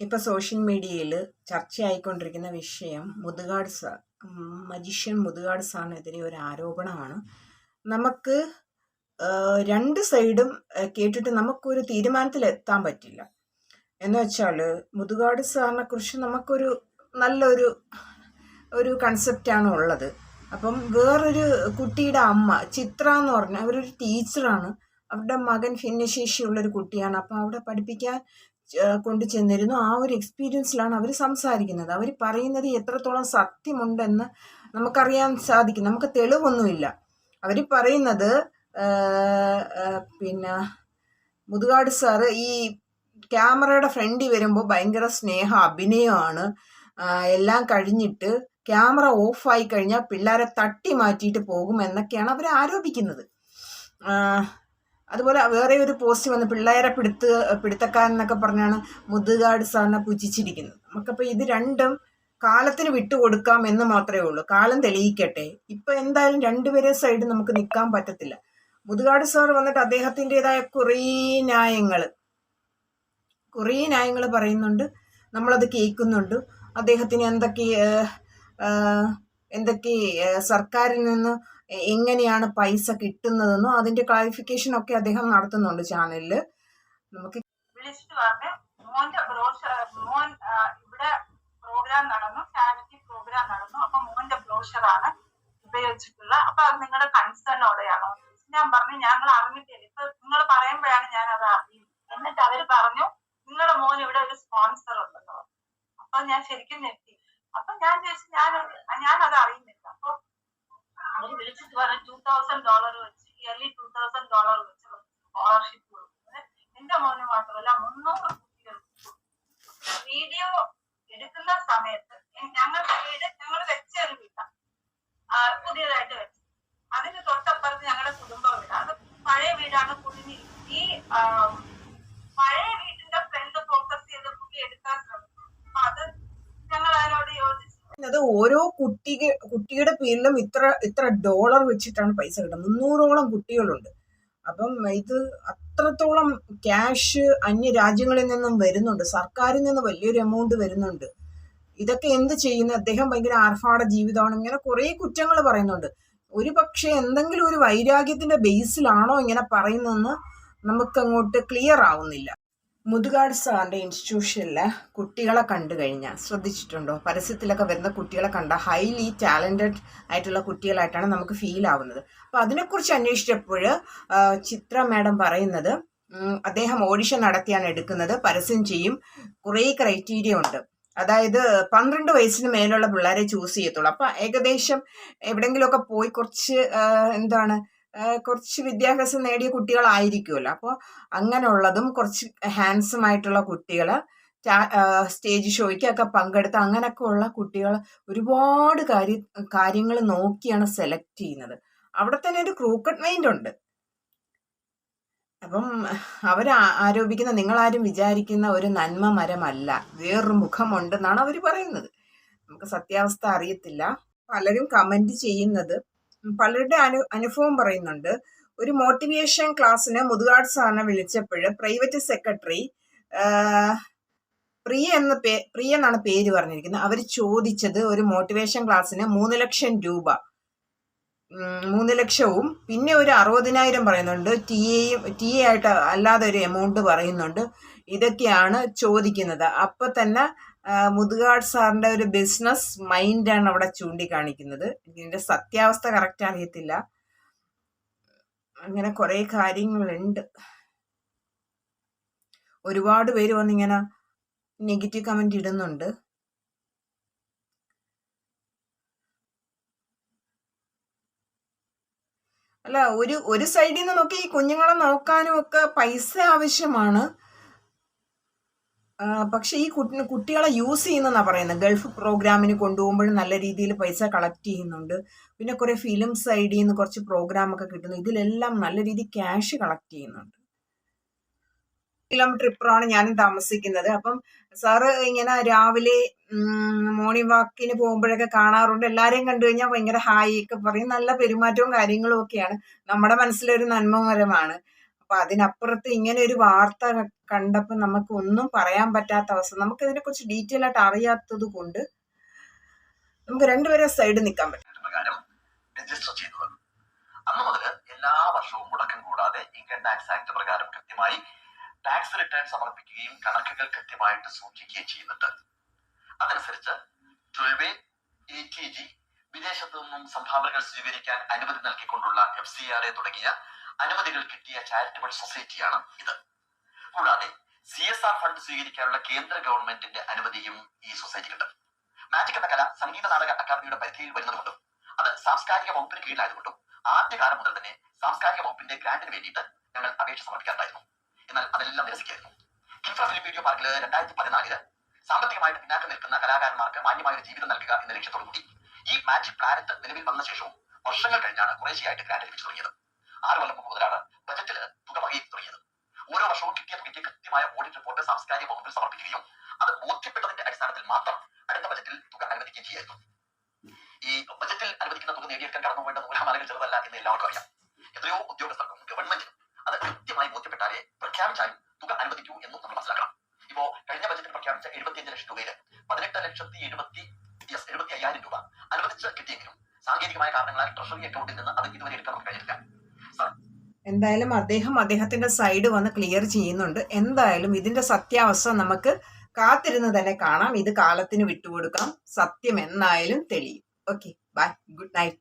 ഇപ്പോൾ സോഷ്യൽ മീഡിയയിൽ ചർച്ചയായിക്കൊണ്ടിരിക്കുന്ന വിഷയം മുതുകാട് സാർ മജീഷ്യൻ മുതുകാട് സാറിനെതിരെ ഒരു ആരോപണമാണ്. നമുക്ക് രണ്ട് സൈഡും കേട്ടിട്ട് നമുക്കൊരു തീരുമാനത്തിൽ എത്താൻ പറ്റില്ല. എന്ന് വെച്ചാൽ മുതുകാട് സാറിനെ കുറിച്ച് നമുക്കൊരു നല്ലൊരു ഒരു കൺസെപ്റ്റാണ് ഉള്ളത്. അപ്പം വേറൊരു കുട്ടിയുടെ അമ്മ ചിത്ര എന്ന് പറഞ്ഞാൽ അവരൊരു ടീച്ചറാണ് അവരുടെ മകൻ ഭിന്നശേഷിയുള്ളൊരു കുട്ടിയാണ്. അപ്പം അവിടെ പഠിപ്പിക്കാൻ കൊണ്ട് ചെന്നിരുന്നു. ആ ഒരു എക്സ്പീരിയൻസിലാണ് അവർ സംസാരിക്കുന്നത്. അവർ പറയുന്നത് എത്രത്തോളം സത്യമുണ്ടെന്ന് നമുക്കറിയാൻ സാധിക്കും. നമുക്ക് തെളിവൊന്നുമില്ല. അവർ പറയുന്നത് പിന്നെ മുതുകാട് സാറ് ഈ ക്യാമറയുടെ ഫ്രണ്ടിൽ വരുമ്പോൾ ഭയങ്കര സ്നേഹ അഭിനയമാണ്. എല്ലാം കഴിഞ്ഞിട്ട് ക്യാമറ ഓഫായി കഴിഞ്ഞാൽ പിള്ളേരെ തട്ടി മാറ്റിയിട്ട് പോകും എന്നൊക്കെയാണ് അവർ ആരോപിക്കുന്നത്. അതുപോലെ വേറെ ഒരു പോസ്റ്റ് വന്ന് പിള്ളേരെ പിടുത്ത് പിടുത്തക്കാരനൊക്കെ പറഞ്ഞാണ് മുതുകാട് സാറിനെ പുച്ഛിച്ചിരിക്കുന്നത് നമുക്കപ്പോൾ ഇത് രണ്ടും കാലത്തിന് വിട്ടുകൊടുക്കാം എന്ന് മാത്രമേ ഉള്ളൂ. കാലം തെളിയിക്കട്ടെ. ഇപ്പം എന്തായാലും രണ്ടുപേരെ സൈഡ് നമുക്ക് നിൽക്കാൻ പറ്റത്തില്ല. മുതുകാട് സാർ വന്നിട്ട് അദ്ദേഹത്തിന്റെതായ കുറേ ന്യായങ്ങൾ കുറേ ന്യായങ്ങൾ പറയുന്നുണ്ട്. നമ്മളത് കേൾക്കുന്നുണ്ട്. അദ്ദേഹത്തിന് എന്തൊക്കെ എന്തൊക്കെ സർക്കാരിൽ നിന്ന് എങ്ങനെയാണ് പൈസ കിട്ടുന്നതെന്നും അതിന്റെ ക്ലാരിഫിക്കേഷൻ ഒക്കെ അദ്ദേഹം നടത്തുന്നുണ്ട് ചാനലിൽ നമുക്ക് വിളിച്ചിട്ട് പറഞ്ഞു മോന്റെ ബ്രോഷർ മോൻ ഇവിടെ പ്രോഗ്രാം നടന്നു ചാരിറ്റി പ്രോഗ്രാം നടന്നു. അപ്പൊ മോന്റെ ബ്രോഷറാണ് ഉപയോഗിച്ചിട്ടുള്ള. അപ്പൊ അത് നിങ്ങളുടെ കൺസേണോടെയാണോ ഞാൻ പറഞ്ഞു ഞങ്ങൾ അറിഞ്ഞിട്ടില്ല. ഇപ്പൊ നിങ്ങൾ പറയുമ്പോഴാണ് ഞാൻ അത് അറിയുന്നത്. എന്നിട്ട് അവർ പറഞ്ഞു നിങ്ങളുടെ മോൻ ഇവിടെ ഒരു സ്പോൺസർ ഉണ്ടെന്ന് പറഞ്ഞു. അപ്പൊ ഞാൻ ശരിക്കും ഞെട്ടി. അപ്പൊ ഞാൻ ചോദിച്ചു ഞാൻ ഞാൻ അത് അറിയുന്നില്ല. അപ്പൊ വിളിച്ചിട്ട് പറഞ്ഞു ടൂ തൗസൻഡ് ഡോളർ വെച്ച് ഇയർലി ടൂ തൗസൻഡ് ഡോളർ വെച്ച് സ്കോളർഷിപ്പ് കൊടുക്കുന്നത്. എന്റെ മോന് മാത്രമല്ല മുന്നൂറ് കുട്ടികൾക്ക് വീഡിയോ എടുക്കുന്ന സമയത്ത് ഞങ്ങളുടെ വീട് ഞങ്ങൾ വെച്ച ഒരു വീടാണ് ആ, പുതിയതായിട്ട് വെച്ചു. അതിന് തൊട്ടപ്പുറത്ത് ഞങ്ങളുടെ കുടുംബ വീട്. അത് പഴയ വീടാണ് കുടുങ്ങി. ഈ അത് ഓരോ കുട്ടിക കുട്ടിയുടെ പേരിലും ഇത്ര ഇത്ര ഡോളർ വെച്ചിട്ടാണ് പൈസ കിട്ടുന്നത്. മുന്നൂറോളം കുട്ടികളുണ്ട്. അപ്പം ഇത് അത്രത്തോളം ക്യാഷ് അന്യ രാജ്യങ്ങളിൽ നിന്നും വരുന്നുണ്ട്. സർക്കാരിൽ നിന്ന് വലിയൊരു എമൗണ്ട് വരുന്നുണ്ട്. ഇതൊക്കെ എന്ത് ചെയ്യുന്നു? അദ്ദേഹം ഭയങ്കര ആർഭാട ജീവിതമാണ്. ഇങ്ങനെ കുറേ കുറ്റങ്ങൾ പറയുന്നുണ്ട്. ഒരു പക്ഷേ എന്തെങ്കിലും ഒരു വൈരാഗ്യത്തിന്റെ ബേസിലാണോ ഇങ്ങനെ പറയുന്നതെന്ന് നമുക്കങ്ങോട്ട് ക്ലിയർ ആവുന്നില്ല. മുതുകാട് സാറിന്റെ ഇൻസ്റ്റിറ്റ്യൂഷനിൽ കുട്ടികളെ കണ്ടു കഴിഞ്ഞാൽ ശ്രദ്ധിച്ചിട്ടുണ്ടോ? പരസ്യത്തിലൊക്കെ വരുന്ന കുട്ടികളെ കണ്ട ഹൈലി ടാലന്റഡ് ആയിട്ടുള്ള കുട്ടികളായിട്ടാണ് നമുക്ക് ഫീൽ ആവുന്നത്. അപ്പോൾ അതിനെക്കുറിച്ച് അന്വേഷിച്ചപ്പോൾ ചിത്ര മാഡം പറയുന്നത് അദ്ദേഹം ഓഡിഷൻ നടത്തിയാണ് എടുക്കുന്നത് പരസ്യം ചെയ്യും കുറേ ക്രൈറ്റീരിയ ഉണ്ട്. അതായത് പന്ത്രണ്ട് വയസ്സിന് മേലുള്ള പിള്ളേരെ ചൂസ് ചെയ്യത്തുള്ളൂ. അപ്പം ഏകദേശം എവിടെയെങ്കിലുമൊക്കെ പോയി കുറച്ച് എന്താണ് കുറച്ച് വിദ്യാഭ്യാസം നേടിയ കുട്ടികളായിരിക്കുമല്ലോ. അപ്പോൾ അങ്ങനെയുള്ളതും കുറച്ച് ഹാൻസം ആയിട്ടുള്ള കുട്ടികൾ സ്റ്റേജ് ഷോയ്ക്കൊക്കെ പങ്കെടുത്ത് അങ്ങനെയൊക്കെ ഉള്ള കുട്ടികൾ ഒരുപാട് കാര്യ കാര്യങ്ങൾ നോക്കിയാണ് സെലക്ട് ചെയ്യുന്നത്. അവിടെ തന്നെ ഒരു ക്രൂക്കട്ട് മൈൻഡ് ഉണ്ട് അപ്പം അവർ ആരോപിക്കുന്ന നിങ്ങളാരും വിചാരിക്കുന്ന ഒരു നന്മ മരമല്ല. വേറൊരു മുഖമുണ്ടെന്നാണ് അവർ പറയുന്നത്. നമുക്ക് സത്യാവസ്ഥ അറിയത്തില്ല. പലരും കമന്റ് ചെയ്യുന്നത് പലരുടെ അനു അനുഭവം പറയുന്നുണ്ട്. ഒരു മോട്ടിവേഷൻ ക്ലാസ്സിന് മുതുകാട് സാറിനെ വിളിച്ചപ്പോൾ പ്രൈവറ്റ് സെക്രട്ടറി പ്രിയ എന്ന പേ പ്രിയ എന്നാണ് പേര് പറഞ്ഞിരിക്കുന്നത്. അവർ ചോദിച്ചത് ഒരു മോട്ടിവേഷൻ ക്ലാസ്സിന് മൂന്ന് ലക്ഷം രൂപ. മൂന്ന് ലക്ഷവും പിന്നെ ഒരു അറുപതിനായിരം പറയുന്നുണ്ട്. ടി എയും ടി എ ആയിട്ട് അല്ലാതെ ഒരു എമൗണ്ട് പറയുന്നുണ്ട്. ഇതൊക്കെയാണ് ചോദിക്കുന്നത്. അപ്പൊ തന്നെ മുതുകാട് സാറിന്റെ ഒരു ബിസിനസ് മൈൻഡാണ് അവിടെ ചൂണ്ടിക്കാണിക്കുന്നത്. ഇതിന്റെ സത്യാവസ്ഥ കറക്റ്റ് അറിയത്തില്ല. അങ്ങനെ കുറെ കാര്യങ്ങളുണ്ട്. ഒരുപാട് പേര് വന്നിങ്ങനെ നെഗറ്റീവ് കമന്റ് ഇടുന്നുണ്ട്. അല്ല ഒരു ഒരു സൈഡിൽ നിന്ന് നോക്കി ഈ കുഞ്ഞുങ്ങളെ നോക്കാനും ഒക്കെ പൈസ ആവശ്യമാണ്. പക്ഷെ ഈ കുട്ടി കുട്ടികളെ യൂസ് ചെയ്യുന്നെന്നാണ് പറയുന്നത്? ഗൾഫ് പ്രോഗ്രാമിന് കൊണ്ടുപോകുമ്പോഴും നല്ല രീതിയിൽ പൈസ കളക്ട് ചെയ്യുന്നുണ്ട്. പിന്നെ കുറെ ഫിലിം സൈഡിൽ നിന്ന് കുറച്ച് പ്രോഗ്രാം ഒക്കെ കിട്ടുന്നു. ഇതിലെല്ലാം നല്ല രീതിയിൽ ക്യാഷ് കളക്ട് ചെയ്യുന്നുണ്ട്. കിലോമീറ്റർ ഇപ്പുറമാണ് ഞാനും താമസിക്കുന്നത്. അപ്പം സാറ് ഇങ്ങനെ രാവിലെ മോർണിംഗ് വാക്കിന് പോകുമ്പോഴൊക്കെ കാണാറുണ്ട്. എല്ലാവരെയും കണ്ടു കഴിഞ്ഞാൽ ഭയങ്കര ഹായ് ഒക്കെ പറയും. നല്ല പെരുമാറ്റവും കാര്യങ്ങളും ഒക്കെയാണ്. നമ്മുടെ മനസ്സിലൊരു നന്മമരമാണ്. അപ്പൊ അതിനപ്പുറത്ത് ഇങ്ങനെ ഒരു വാർത്ത കണ്ടപ്പോൾ നമുക്ക് ഒന്നും പറയാൻ പറ്റാത്ത അവസ്ഥ. നമുക്ക് ഇതിനെക്കുറിച്ച് ഡീറ്റെയിൽ ആയിട്ട് അറിയാത്തത് കൊണ്ട് നമുക്ക് രണ്ടുപേരെ സൈഡ് നിൽക്കാൻ പറ്റും. രജിസ്റ്റർ അന്ന് മുതൽ എല്ലാ വർഷവും കൂടാതെ ഇൻകം ടാക്സ് ആക്ട് പ്രകാരം കൃത്യമായി ടാക്സ് റിട്ടേൺ സമർപ്പിക്കുകയും കണക്കുകൾ കൃത്യമായിട്ട് സൂക്ഷിക്കുകയും ചെയ്യുന്നുണ്ട്. അതനുസരിച്ച് ട്വൽവ് വിദേശത്തു നിന്നും സംഭാവനകൾ സ്വീകരിക്കാൻ അനുമതി നൽകിക്കൊണ്ടുള്ള എഫ് സി ആർ എ തുടങ്ങിയ അനുമതികൾ കിട്ടിയ ചാരിറ്റബിൾ സൊസൈറ്റിയാണ് ഇത്. കൂടാതെ സി എസ് ആർ ഫണ്ട് സ്വീകരിക്കാനുള്ള കേന്ദ്ര ഗവൺമെന്റിന്റെ അനുമതിയും ഈ സൊസൈറ്റി കിട്ടും മാജിക് എന്ന കല സംഗീത നാടക അക്കാദമിയുടെ പരിധിയിൽ വരുന്നതുകൊണ്ടും അത് സാംസ്കാരിക വകുപ്പിന് കീഴിലായതുകൊണ്ടും ആദ്യകാലം മുതൽ തന്നെ സാംസ്കാരിക വകുപ്പിന്റെ ഗ്രാന്റിന് വേണ്ടിയിട്ട് ഞങ്ങൾ അപേക്ഷ സമർപ്പിക്കാറുണ്ടായിരുന്നു. എന്നാൽ അതെല്ലാം നിരസിക്കായിരുന്നു. കിഫ്ര ഫിലിം വീഡിയോ പാർക്കിൽ രണ്ടായിരത്തി പതിനാലിൽ സാമ്പത്തികമായിട്ട് പിന്നാക്കം നിൽക്കുന്ന കലാകാരന്മാർക്ക് മാന്യമായ ഒരു ജീവിതം നൽകുക എന്ന ലക്ഷ്യത്തോടുകൂടി ഈ മാജിക് പ്ലാനറ്റ് നിലവിൽ വന്ന ശേഷവും വർഷങ്ങൾ കഴിഞ്ഞാണ് കുറേശ്ശെയായിട്ട് ഗ്രാന്റ് ലഭിച്ചു തുടങ്ങിയത്. ആറ് കൊല്ലം മുതലാണ് ബജറ്റിൽ തുക വകയിരുത്തി തുടങ്ങിയത്. ഓരോ വർഷവും കിട്ടിയ തുകയ്ക്ക് കൃത്യമായ ഓഡിറ്റ് റിപ്പോർട്ട് സാംസ്കാരിക വകുപ്പിൽ സമർപ്പിക്കുകയും അത് ബോധ്യപ്പെട്ടതിന്റെ അടിസ്ഥാനത്തിൽ മാത്രം അടുത്ത ബജറ്റിൽ തുക അനുവദിക്കുകയും ചെയ്യായിരുന്നു ഈ ബജറ്റിൽ അനുവദിക്കുന്ന തുക നേടിയെടുക്കാൻ കടന്നു വേണ്ട നൂലാമാലകൾ ചെറുതല്ല എന്ന് എല്ലാവർക്കും അറിയാം. എത്രയോ ഉദ്യോഗസ്ഥർക്കും ഗവൺമെന്റിനും അത് കൃത്യമായി ബോധ്യപ്പെട്ടാലേ പ്രഖ്യാപിച്ചാലും തുക അനുവദിക്കൂ എന്നും നമ്മൾ മനസ്സിലാക്കണം. ഇപ്പോ കഴിഞ്ഞ ബജറ്റിൽ പ്രഖ്യാപിച്ച എഴുപത്തിയഞ്ച് ലക്ഷം രൂപയിൽ പതിനെട്ട് ലക്ഷത്തി എഴുപത്തി എഴുപത്തി അയ്യായിരം രൂപ അനുവദിച്ച് കിട്ടിയെങ്കിലും സാങ്കേതികമായ കാരണങ്ങളാൽ ട്രഷറി അക്കൗണ്ടിൽ നിന്ന് അത് ഇതുവരെ എടുക്കാൻ നമുക്ക് എന്തായാലും അദ്ദേഹം അദ്ദേഹത്തിന്റെ സൈഡ് വന്ന് ക്ലിയർ ചെയ്യുന്നുണ്ട്. എന്തായാലും ഇതിന്റെ സത്യാവസ്ഥ നമുക്ക് കാത്തിരുന്ന് തന്നെ കാണാം. ഇത് കാലത്തിന് വിട്ടുകൊടുക്കാം. സത്യം എന്നായാലും തെളിയും. Okay bye good night